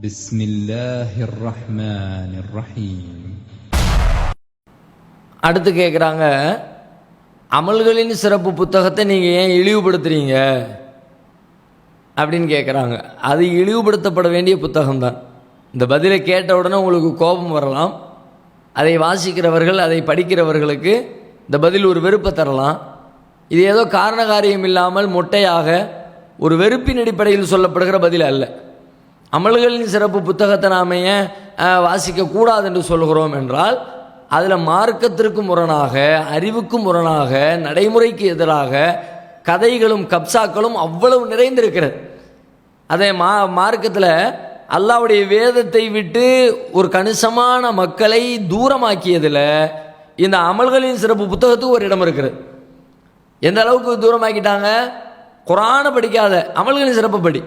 بسم الله الرحمن الرحيم அடுத்து கேட்குறாங்க அமல்களின் சிறப்பு புத்தகத்தை நீங்கள் ஏன் இழிவுபடுத்துறீங்க அப்படின்னு கேட்குறாங்க அது இழிவுபடுத்தப்பட வேண்டிய புத்தகம்தான் இந்த பதிலை கேட்ட உடனே உங்களுக்கு கோபம் வரலாம் அதை வாசிக்கிறவர்கள் அதை படிக்கிறவர்களுக்கு இந்த பதில் ஒரு வெறுப்பை தரலாம் இது ஏதோ காரண காரியம் இல்லாமல் மொட்டையாக ஒரு வெறுப்பின் அடிப்படையில் சொல்லப்படுகிற பதில் அல்ல அமல்களின் சிறப்பு புத்தகத்தை நாம் ஏன் வாசிக்கக்கூடாது என்று சொல்கிறோம் என்றால் அதில் மார்க்கத்திற்கு முரணாக அறிவுக்கு முரணாக நடைமுறைக்கு எதிராக கதைகளும் கப்சாக்களும் அவ்வளவு நிறைந்திருக்கிறது. அதே மா மார்க்கத்தில் அல்லாவுடைய வேதத்தை விட்டு ஒரு கணிசமான மக்களை தூரமாக்கியதில் இந்த அமல்களின் சிறப்பு புத்தகத்துக்கு ஒரு இடம் இருக்கிறது எந்த அளவுக்கு தூரமாக்கிட்டாங்க? குரானை படிக்காத அமல்களின் சிறப்பு படி.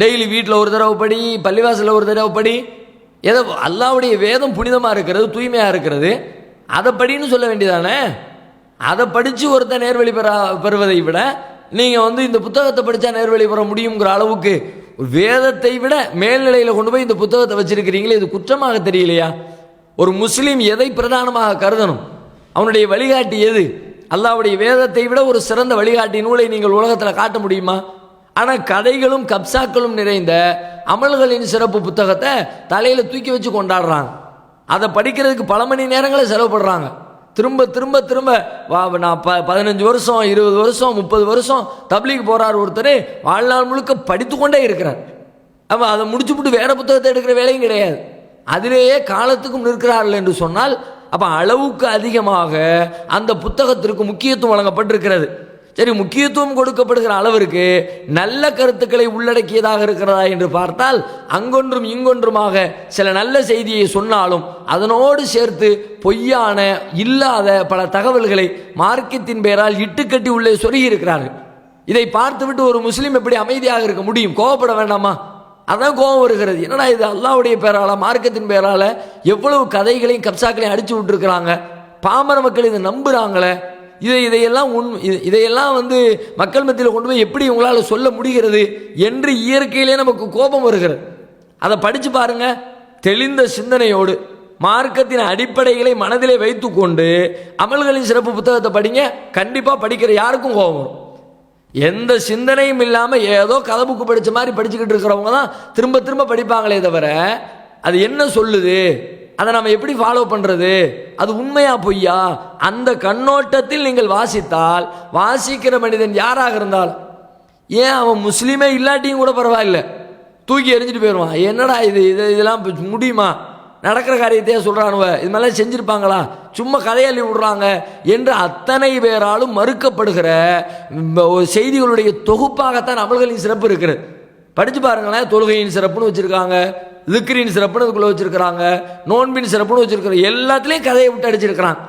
டெய்லி வீட்டில் ஒரு தடவை படி பள்ளிவாசலில் ஒரு தடவை படி. ஏதோ அல்லாவுடைய வேதம் புனிதமாக இருக்கிறது தூய்மையாக இருக்கிறது. அதை படின்னு சொல்ல வேண்டியதானே? அதை படித்து ஒருத்தர் நேர்வழி பெற பெறுவதை விட நீங்கள் வந்து இந்த புத்தகத்தை படித்தா நேர்வழி பெற முடியுங்கிற அளவுக்கு வேதத்தை விட மேல்நிலையில் கொண்டு போய் இந்த புத்தகத்தை வச்சிருக்கிறீங்களே இது குற்றமாக தெரியலையா? ஒரு முஸ்லீம் எதை பிரதானமாக கருதணும்? அவனுடைய வழிகாட்டி எது? அல்லாவுடைய வேதத்தை விட ஒரு சிறந்த வழிகாட்டி நூலை நீங்கள் உலகத்தில் காட்ட முடியுமா? ஆனால் கதைகளும் கப்சாக்களும் நிறைந்த அமல்களின் சிறப்பு புத்தகத்தை தலையில் தூக்கி வச்சு கொண்டாடுறாங்க. அதை படிக்கிறதுக்கு பல மணி நேரங்களை செலவுப்படுறாங்க திரும்ப திரும்ப திரும்ப வா நான் ப பதினஞ்சு வருஷம் இருபது வருஷம் முப்பது வருஷம் தப்லீக் போகிறார் ஒருத்தர் வாழ்நாள் முழுக்க படித்து கொண்டே இருக்கிறார். அப்போ அதை முடித்து விட்டு வேறு புத்தகத்தை எடுக்கிற வேலையும் கிடையாது. அதிலேயே காலத்துக்கும் நிற்கிறார்கள் என்று சொன்னால் அப்போ அளவுக்கு அதிகமாக அந்த புத்தகத்திற்கு முக்கியத்துவம் வழங்கப்பட்டிருக்கிறது. சரி முக்கியத்துவம் கொடுக்கப்படுகிற அளவிற்கு நல்ல கருத்துக்களை உள்ளடக்கியதாக இருக்கிறதா என்று பார்த்தால் அங்கொன்றும் இங்கொன்றுமாக சில நல்ல செய்தியை சொன்னாலும் அதனோடு சேர்த்து பொய்யான இல்லாத பல தகவல்களை மார்க்கத்தின் பெயரால் இட்டுக்கட்டி உள்ளே சொருகி இருக்கிறார்கள் இதை பார்த்துவிட்டு ஒரு முஸ்லீம் எப்படி அமைதியாக இருக்க முடியும்? கோவப்பட வேண்டாமா? அதான் கோபம் வருகிறது. என்னடா இது அல்லாவுடைய பேரால் மார்க்கத்தின் பேரால எவ்வளவு கதைகளையும் கப்சாக்களையும் அடிச்சு விட்டுருக்குறாங்க? பாமர மக்கள் இதை நம்புறாங்களே. இதை இதையெல்லாம் உண் இது- இதையெல்லாம் வந்து மக்கள் மத்தியில் கொண்டு போய் எப்படி உங்களால் சொல்ல முடிகிறது என்று இயற்கையிலே நமக்கு கோபம் வருகிறது. அதை படித்து பாருங்க. தெளிந்த சிந்தனையோடு மார்க்கத்தின் அடிப்படைகளை மனதிலே வைத்துக்கொண்டு அமல்களின் சிறப்பு புத்தகத்தை படிங்க. கண்டிப்பாக படிக்கிற யாருக்கும் கோபம் வரும். எந்த சிந்தனையும் இல்லாமல் ஏதோ கதை புக்கு படித்த மாதிரி படிச்சுக்கிட்டு இருக்கிறவங்க தான் திரும்ப திரும்ப படிப்பாங்களே தவிர அது என்ன சொல்லுது? அதை நம்ம எப்படி ஃபாலோ பண்ணுறது அது உண்மையா பொய்யா? அந்த கண்ணோட்டத்தில் நீங்கள் வாசித்தால் வாசிக்கிற மனிதன் யாராக இருந்தால் ஏன் அவன் முஸ்லீமே இல்லாட்டியும் கூட பரவாயில்ல. தூக்கி எறிஞ்சிட்டு போயிடுவான். என்னடா இது? இது இதெல்லாம் முடியுமா? நடக்கிற காரியத்தையே சொல்கிறானுவ இது மாதிரிலாம் செஞ்சுருப்பாங்களா? சும்மா கதையள்ளி விடுறாங்க என்று அத்தனை பேராலும் மறுக்கப்படுகிற ஒரு செய்திகளுடைய தொகுப்பாகத்தான் அமல்களின் சிறப்பு இருக்கிறது. படித்து பாருங்களேன் தொழுகையின் சிறப்புன்னு வச்சுருக்காங்க. லிக்ரின் சிறப்புன்னு அதுக்குள்ளே வச்சுருக்கிறாங்க நோன்பின் சிறப்புன்னு வச்சுருக்கிறாங்க எல்லாத்துலேயும் கதையை விட்டு அடிச்சிருக்கிறாங்க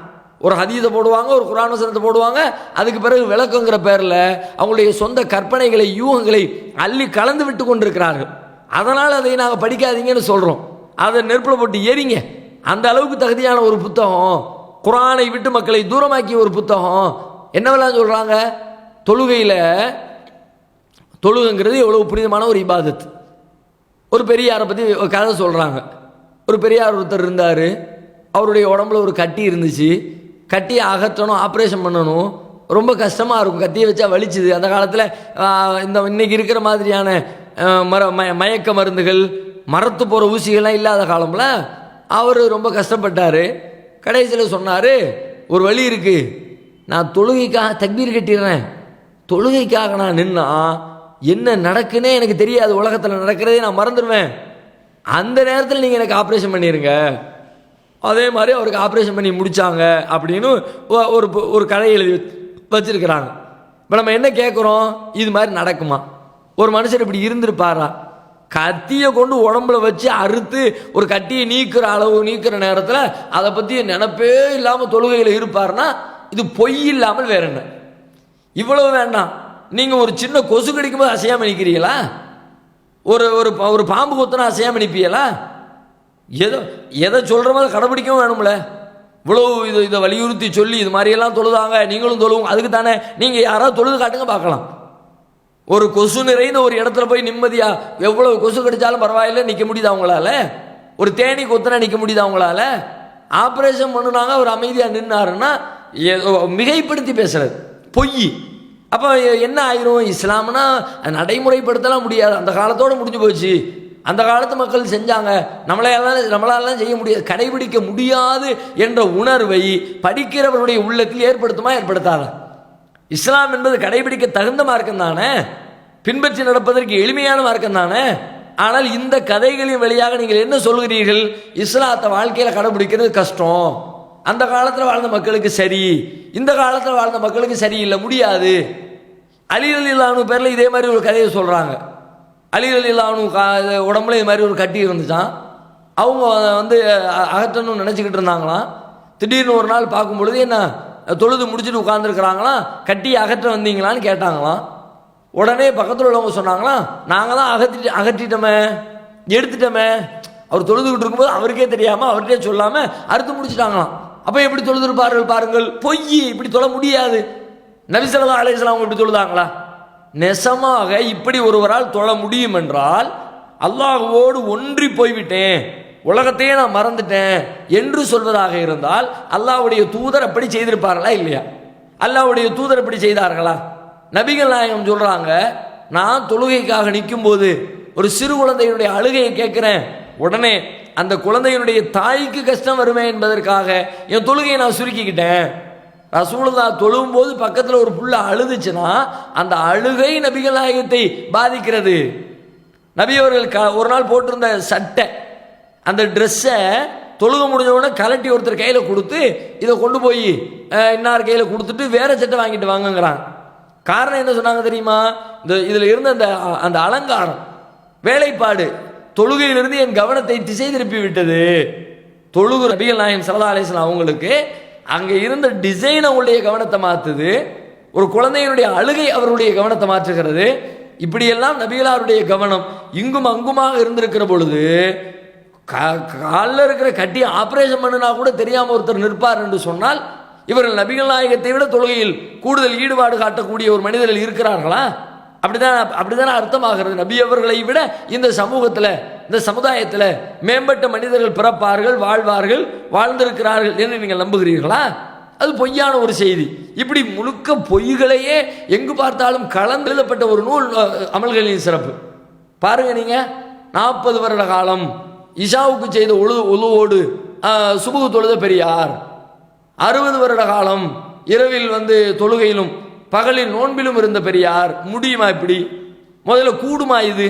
ஒரு ஹதீதை போடுவாங்க ஒரு குரான் சிறந்த போடுவாங்க அதுக்கு பிறகு விளக்கங்கிற பேரில் அவங்களுடைய சொந்த கற்பனைகளை யூகங்களை அள்ளி கலந்து விட்டு கொண்டிருக்கிறார்கள். அதனால் அதை நாங்கள் படிக்காதீங்கன்னு சொல்கிறோம் அதை நெருப்பில் போட்டு எரிங்க. அந்த அளவுக்கு தகுதியான ஒரு புத்தகம் குரானை விட்டு மக்களை தூரமாக்கிய ஒரு புத்தகம். என்னவெல்லாம் சொல்கிறாங்க தொழுகையில் தொழுகைங்கிறது எவ்வளோ புனிதமான ஒரு இபாதத்து ஒரு பெரியாரை பற்றி கதை சொல்கிறாங்க ஒரு பெரியார் ஒருத்தர் இருந்தார். அவருடைய உடம்புல ஒரு கட்டி இருந்துச்சு. கட்டியை அகற்றணும் ஆப்ரேஷன் பண்ணணும். ரொம்ப கஷ்டமாக இருக்கும். கத்தியை வச்சா வலிச்சுது. அந்த காலத்தில் இந்த இன்னைக்கு இருக்கிற மாதிரியான மர ம மயக்க மருந்துகள் மரத்து போகிற ஊசிகள்லாம் இல்லாத காலம்ல அவர் ரொம்ப கஷ்டப்பட்டார். கடைசியில் சொன்னார் ஒரு வழி இருக்குது நான் தொழுகைக்காக தக்பீர் கட்டிடுறேன். தொழுகைக்காக நான் நின்னா என்ன நடக்குன்னே எனக்கு தெரியாது. உலகத்தில் நடக்கிறதே நான் மறந்துடுவேன். அந்த நேரத்தில் நீங்கள் எனக்கு ஆப்ரேஷன் பண்ணிடுங்க அதே மாதிரி அவருக்கு ஆப்ரேஷன் பண்ணி முடிச்சாங்க அப்படின்னு ஒரு ஒரு கதை எழுதி வச்சுருக்கிறாங்க. இப்போ நம்ம என்ன கேட்குறோம் இது மாதிரி நடக்குமா? ஒரு மனுஷர் இப்படி இருந்திருப்பாரா? கத்தியை கொண்டு உடம்புல வச்சு அறுத்து ஒரு கட்டியை நீக்கிற அளவு நீக்கிற நேரத்தில் அதை பற்றி நினப்பே இல்லாமல் தொழுகையில் இருப்பாருன்னா இது பொய் இல்லாமல் வேற என்ன? இவ்வளவு வேண்டாம். நீங்கள் ஒரு சின்ன கொசு கடிக்கும்போது அசையாமல் நிற்கிறீங்களா ஒரு ஒரு ஒரு பாம்பு கொத்துனா அசையாமல் நிற்பீங்களா எதோ எதை சொல்கிற மாதிரி கடைப்பிடிக்கவும் வேணும்ல. இவ்வளோ இது இதை வலியுறுத்தி சொல்லி இது மாதிரியெல்லாம் தொழுதாங்க நீங்களும் தொழுவோங்க அதுக்கு தானே நீங்கள் யாராவது தொழுது காட்டுங்க பார்க்கலாம். ஒரு கொசு நிறைந்த ஒரு இடத்துல போய் நிம்மதியாக எவ்வளோ கொசு கடித்தாலும் பரவாயில்ல நிற்க முடியுது அவங்களால ஒரு தேனி கொத்தனா நிற்க முடியுதா அவங்களால ஆப்ரேஷன் பண்ணுனாங்க அவர் அமைதியாக நின்னாருன்னா ஏதோ மிகைப்படுத்தி பேசுறது. பொய். அப்போ என்ன ஆயிரும்? இஸ்லாம்னா நடைமுறைப்படுத்தலாம் முடியாது. அந்த காலத்தோட முடிஞ்சு போச்சு. அந்த காலத்து மக்கள் செஞ்சாங்க. நம்மளாலாம் நம்மளாலாம் செய்ய முடியாது. கடைபிடிக்க முடியாது என்ற உணர்வை படிக்கிறவருடைய உள்ளத்தில் ஏற்படுத்துமா ஏற்படுத்தாத? இஸ்லாம் என்பது கடைபிடிக்க தகுந்த மார்க்கம் தானே? பின்பற்றி நடப்பதற்கு எளிமையான மார்க்கம் தானே? ஆனால் இந்த கதைகளின் வழியாக நீங்கள் என்ன சொல்கிறீர்கள்? இஸ்லாத்தை வாழ்க்கையில் கடைபிடிக்கிறது கஷ்டம். அந்த காலத்தில் வாழ்ந்த மக்களுக்கு சரி. இந்த காலத்தில் வாழ்ந்த மக்களுக்கு சரியில்லை. முடியாது. அலி அலிலானு பேரில் இதே மாதிரி ஒரு கதையை சொல்கிறாங்க அலி அலிலானு கா உடம்புல இது மாதிரி ஒரு கட்டி இருந்துச்சான் அவங்க வந்து அகற்றணும்னு நினச்சிக்கிட்டு இருந்தாங்களாம். திடீர்னு ஒரு நாள் பார்க்கும் பொழுது என்ன தொழுது முடிச்சுட்டு உட்காந்துருக்குறாங்களாம் கட்டி அகற்ற வந்தீங்களான்னு கேட்டாங்களாம். உடனே பக்கத்தில் உள்ளவங்க சொன்னாங்களாம் நாங்கள் தான் அகற்றிட்டு அகற்றிட்டோமே எடுத்துட்டோமே. அவர் தொழுதுகிட்டு இருக்கும்போது அவருக்கே தெரியாமல் அவர்கிட்டே சொல்லாமல் அறுத்து முடிச்சிட்டாங்களாம். அப்போ எப்படி தொழுதுருப்பார்கள் பாருங்கள். பொய் இப்படி தொழ முடியாது. நபிசல்லா அலையாம் இப்படி தொழுதாங்களா நெசமாக இப்படி ஒருவரால் தொழ முடியும் என்றால் அல்லாஹுவோடு ஒன்றி போய்விட்டேன். உலகத்தையே நான் மறந்துட்டேன் என்று சொல்வதாக இருந்தால் அல்லாவுடைய தூதர் அப்படி செய்திருப்பார்களா இல்லையா? அல்லாவுடைய தூதர் அப்படி செய்தார்களா? நபிகள் நாயகம் சொல்றாங்க நான் தொழுகைக்காக நிற்கும் போது ஒரு சிறு குழந்தையினுடைய அழுகையை கேட்குறேன். உடனே அந்த குழந்தையினுடைய தாய்க்கு கஷ்டம் வருமே என்பதற்காக என் தொழுகையை நான் சுருக்கிக்கிட்டேன். ரசூலுல்லா தொழும் போது பக்கத்தில் ஒரு புள்ள அழுதுச்சுன்னா அந்த அழுகை நபிகள் நாயகத்தை பாதிக்கிறது. நபி அவர்கள் க ஒரு நாள் போட்டிருந்த சட்டை அந்த ட்ரெஸ்ஸை தொழுக முடிஞ்சவுடனே கலட்டி ஒருத்தர் கையில் கொடுத்து இதை கொண்டு போய் இன்னார் கையில் கொடுத்துட்டு வேற சட்டை வாங்கிட்டு வாங்குங்கிறான். காரணம் என்ன சொன்னாங்க தெரியுமா? இந்த இதில் இருந்த அந்த அந்த அலங்காரம் வேலைப்பாடு தொழுகையிலிருந்து என் கவனத்தை திசை திருப்பி விட்டது. தொழுகு நபிகள் நாயகம் சரதா அலிஸ்லாம் அவங்களுக்கு அங்கே இருந்த டிசைன் அவங்களுடைய கவனத்தை மாற்றுது ஒரு குழந்தையினுடைய அழுகை அவருடைய கவனத்தை மாற்றுகிறது. இப்படியெல்லாம் நபிகளாருடைய கவனம் இங்கும் அங்குமாக இருந்திருக்கிற பொழுது காலில் இருக்கிற கட்டி ஆபரேஷன் பண்ணினா கூட தெரியாமல் ஒருத்தர் நிற்பார் என்று சொன்னால் இவர்கள் நபிகள் நாயகத்தை விட தொழுகையில் கூடுதல் ஈடுபாடு காட்டக்கூடிய ஒரு மனிதர்கள் இருக்கிறார்களா? அப்படிதான் அப்படிதானே அர்த்தமாகிறது. நபி அவர்களை விட இந்த சமூகத்தில் இந்த சமுதாயத்தில் மேம்பட்ட மனிதர்கள் பிறப்பார்கள் வாழ்வார்கள் வாழ்ந்திருக்கிறார்கள் என்று நீங்கள் நம்புகிறீர்களா? அது பொய்யான ஒரு செய்தி. இப்படி முழுக்க பொய்களையே எங்கு பார்த்தாலும் கலந்து எழுதப்பட்ட ஒரு நூல் அமல்களின் சிறப்பு. பாருங்க நீங்க நாற்பது வருட காலம் இஷாவுக்கு செய்த உழு உழுவோடு அஹ், சுபுகு தொழுத பெரியார். அறுபது வருட காலம் இரவில் வந்து தொழுகையிலும் பகலில் நோன்பிலும் இருந்த பெரியார். முடியுமா இப்படி? முதல்ல கூடுமா இது?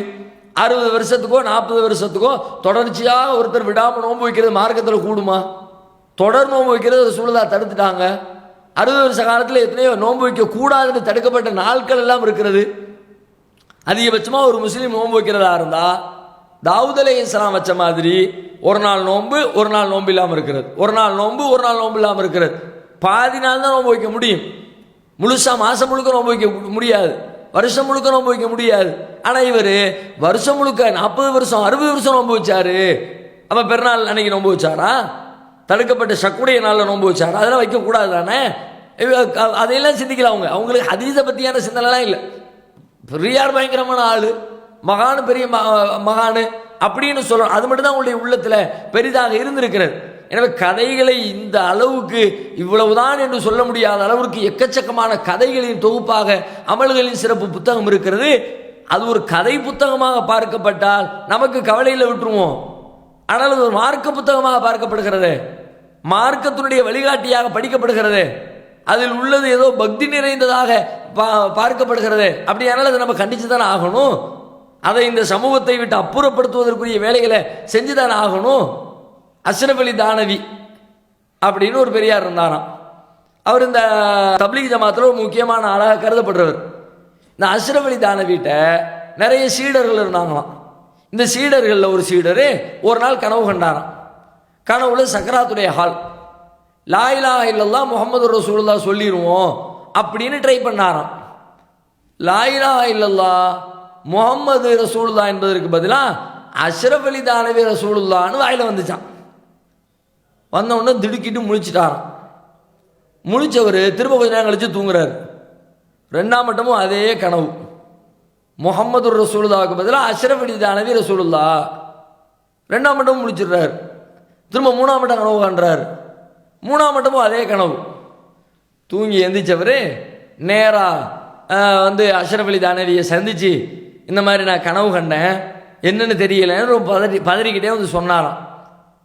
அறுபது வருஷத்துக்கோ நாற்பது வருஷத்துக்கோ தொடர்ச்சியாக ஒருத்தர் விடாமல் நோன்பு வைக்கிறது மார்க்கத்தில் கூடுமா? தொடர் நோன்பு வைக்கிறது சூழலாக தடுத்துட்டாங்க. அறுபது வருஷ காலத்தில் எத்தனையோ நோன்பு வைக்க கூடாதுன்னு தடுக்கப்பட்ட நாட்கள் எல்லாம் இருக்கிறது. அதிகபட்சமாக ஒரு முஸ்லீம் நோன்பு வைக்கிறதா இருந்தால் தாவூத் அலை இஸ்லாம் வச்ச மாதிரி ஒரு நாள் நோன்பு ஒரு நாள் நோன்பு இல்லாமல் இருக்கிறது. ஒரு நாள் நோன்பு ஒரு நாள் நோன்பு இல்லாமல் இருக்கிறது. பாதி நாள் தான் நோன்பு வைக்க முடியும். முழுசாக மாதம் முழுக்க நோன்பு வைக்க முடியாது. வருஷம் முழுக்க நோன்பு வைக்க முடியாது. ஆனால் இவர் வருஷம் முழுக்க நாற்பது வருஷம் அறுபது வருஷம் நோன்பு வச்சாரு. அப்போ பெருநாள் அன்னைக்கு நோன்பு வச்சாரா? தடுக்கப்பட்ட சக்குடைய நாளில் நோன்பு வச்சாரா? அதெல்லாம் வைக்கக்கூடாது தானே அதையெல்லாம் சிந்திக்கலாம் அவங்க. அவங்களுக்கு ஹதீஸை பற்றியான சிந்தனைலாம் இல்லை. பெரியார் பயங்கரமான ஆள். மகானு பெரிய ம- மகானு. அப்படின்னு சொல்லணும் அது மட்டும்தான் உங்களுடைய உள்ளத்தில் பெரிதாக இருந்திருக்கிறது. எனவே கதைகளை இந்த அளவுக்கு இவ்வளவுதான் என்று சொல்ல முடியாத அளவிற்கு எக்கச்சக்கமான கதைகளின் தொகுப்பாக அமல்களின் சிறப்பு புத்தகம் இருக்கிறது. அது ஒரு கதை புத்தகமாக பார்க்கப்பட்டால் நமக்கு கவலையில் விட்டுருவோம் ஆனால் அது ஒரு மார்க்க புத்தகமாக பார்க்கப்படுகிறது. மார்க்கத்தினுடைய வழிகாட்டியாக படிக்கப்படுகிறது. அதில் உள்ளது ஏதோ பக்தி நிறைந்ததாக பா- பார்க்கப்படுகிறது. அப்படியானால் அதை நம்ம கண்டிச்சு தானே ஆகணும்? அதை இந்த சமூகத்தை விட்டு அப்புறப்படுத்துவதற்குரிய வேலைகளை செஞ்சு தானே ஆகணும்? அஷ்ரப் அலி தானவி அப்படின்னு ஒரு பெரியார் இருந்தாராம். அவர் இந்த தப்லீக் ஜமாத்தில் ஒரு முக்கியமான ஆளாக கருதப்படுறவர். இந்த அஷ்ரப் அலி தானவிட்ட நிறைய சீடர்கள் இருந்தாங்களாம். இந்த சீடர்களில் ஒரு சீடர் ஒரு நாள் கனவு கண்டாராம். கனவுல சக்கராத்துடைய ஹால். லாயிலா இல்லல்லாம் முகமது ரசூல்லா சொல்லிடுவோம் அப்படின்னு ட்ரை பண்ணாராம். லாயிலா இல்லல்லா முகமது ரசூல்லா என்பதற்கு பதிலாக அஷ்ரப் அலி தானவி ரசூலுல்லான்னு வாயில் வந்துச்சான் வந்தவொடனே திடுக்கிட்டு முழிச்சிட்டாராம். முழிச்சவர் திரும்ப கொஞ்ச நேரம் கழிச்சு தூங்குறாரு. ரெண்டாம் மட்டமும் அதே கனவு. முகமது ரசூலுதாவுக்கு பதிலாக அஷ்ரஃப் அலி தானவி ரசூலுல்லா ரெண்டாம் மட்டமும் முடிச்சிடுறார் திரும்ப மூணாம் மட்டம் கனவு காண்றார். மூணாம் மட்டமும் அதே கனவு. தூங்கி எந்திரிச்சவர் நேராக வந்து அஷ்ரஃப் அலி தானவியை சந்திச்சு இந்த மாதிரி நான் கனவு கண்டேன் என்னன்னு தெரியலன்னு ரொம்ப பதறி பதறிக்கிட்டே வந்து சொன்னாராம்.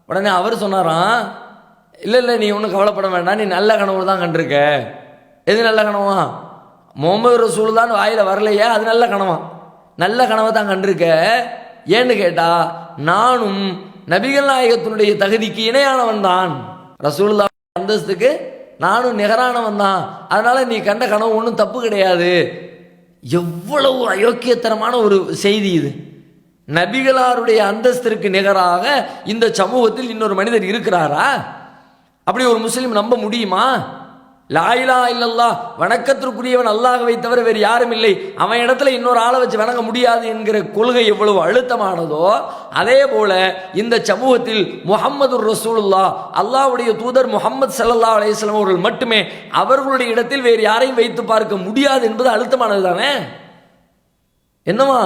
உடனே அவர் சொன்னாராம் இல்லை இல்லை நீ ஒன்றும் கவலைப்பட வேண்டாம். நீ நல்ல கனவு தான் கண்டிருக்க. எது நல்ல கனவா? முகமது ரசூல் தான் வாயில் வரலையே அது நல்ல கனவா? நல்ல கனவை தான் கண்டிருக்க. ஏன்னு கேட்டா நானும் நபிகள் நாயகத்தினுடைய தகுதிக்கு இணையானவன் தான். ரசூல்லா அந்தஸ்துக்கு நானும் நிகரானவன் தான். அதனால நீ கண்ட கனவு ஒன்றும் தப்பு கிடையாது. எவ்வளவு அயோக்கியத்தனமான ஒரு செய்தி இது. நபிகளாருடைய அந்தஸ்திற்கு நிகராக இந்த சமூகத்தில் இன்னொரு மனிதர் இருக்கிறாரா? அப்படி ஒரு முஸ்லீம் நம்ப முடியுமா? லாயிலா இல்லல்லா வணக்கத்திற்குரியவன் அல்லாஹ் தவிர வேறு யாரும் இல்லை. அவன் இடத்துல இன்னொரு ஆளை வச்சு வணங்க முடியாது என்கிற கொள்கை எவ்வளவு அழுத்தமானதோ அதே போல இந்த சமூகத்தில் முகம்மது ரசூலுல்லா அல்லாவுடைய தூதர் முகமது சல்லா அலையம் அவர்கள் மட்டுமே அவர்களுடைய இடத்தில் வேறு யாரையும் வைத்து பார்க்க முடியாது என்பது அழுத்தமானது தானே? என்னவா?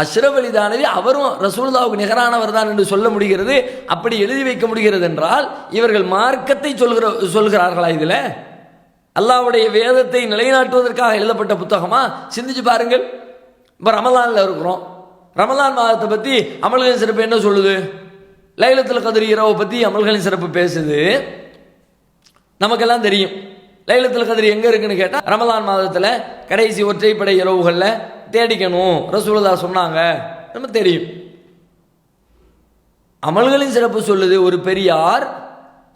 அஷ்ரப் அலி தானவி அவரும் ரசூல்லாவுக்கு நிகரானவர் தான் என்று சொல்ல முடிகிறது. அப்படி எழுதி வைக்க முடிகிறது என்றால் இவர்கள் மார்க்கத்தை சொல்கிற சொல்கிறார்களா இதில்? அல்லாவுடைய வேதத்தை நிலைநாட்டுவதற்காக எழுதப்பட்ட புத்தகமா? சிந்திச்சு பாருங்கள். இப்போ ரமலானில் இருக்கிறோம். ரமலான் மாதத்தை பற்றி அமல்களின் சிறப்பு என்ன சொல்லுது? லைலத்தில் கதிர் இரவை பற்றி அமல்களின் சிறப்பு பேசுது. நமக்கெல்லாம் தெரியும். லைலத்தில் கதிர் எங்கே இருக்குன்னு கேட்டால் ரமலான் மாதத்தில் கடைசி ஒற்றைப்படை இரவுகளில் தேடிக்கணும். ரசூலதா சொன்னாங்க. நம்ம தெரியும் அமல்களின் சிறப்பு சொல்லுது ஒரு பெரியார்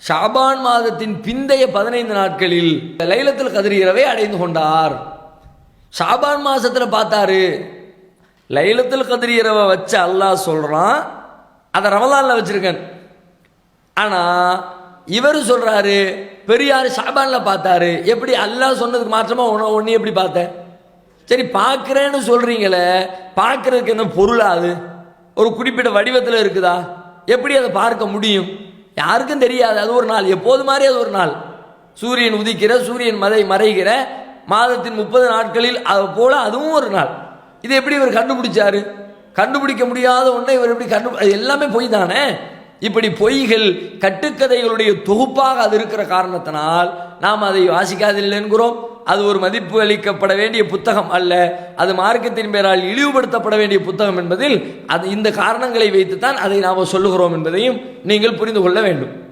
ஷாபான் மாதத்தின் பிந்தைய பதினைந்து நாட்களில் லைலத்தில் கதிரியரவை அடைந்து கொண்டார். ஷாபான் மாதத்தில் பார்த்தாரு லைலத்தில் கதிர் வச்சு அல்லாஹ் சொல்கிறான் அதை ரமலானில் வச்சுருக்கேன். ஆனால் இவர் சொல்கிறாரு பெரியார் ஷாபானில் பார்த்தாரு. எப்படி அல்லாஹ் சொன்னதுக்கு மாற்றமாக உன்னை ஒன்று எப்படி பார்த்தேன்? சரி பார்க்குறேன்னு சொல்கிறீங்களே பார்க்குறதுக்கு என்ன பொருளாது ஒரு குறிப்பிட்ட வடிவத்தில் இருக்குதா? எப்படி அதை பார்க்க முடியும்? யாருக்கும் தெரியாது. அது ஒரு நாள். எப்போது மாதிரி அது ஒரு நாள். சூரியன் உதிக்கிற சூரியன் மறை மறைகிற மாதத்தின் முப்பது நாட்களில் அது போல அதுவும் ஒரு நாள். இது எப்படி இவர் கண்டுபிடிச்சாரு? கண்டுபிடிக்க முடியாத ஒன்றை இவர் எப்படி கண்டு அது எல்லாமே பொய் தானே? இப்படி பொய்கள் கட்டுக்கதைகளுடைய தொகுப்பாக அது இருக்கிற காரணத்தினால் நாம் அதை வாசிக்காதில்லை என்கிறோம் அது ஒரு மதிப்பு அளிக்கப்பட வேண்டிய புத்தகம் அல்ல. அது மார்க்கத்தின் பெயரால் இழிவுபடுத்தப்பட வேண்டிய புத்தகம் என்பதில் அது இந்த காரணங்களை வைத்துத்தான் அதை நாம் சொல்லுகிறோம் என்பதையும் நீங்கள் புரிந்து கொள்ள வேண்டும்.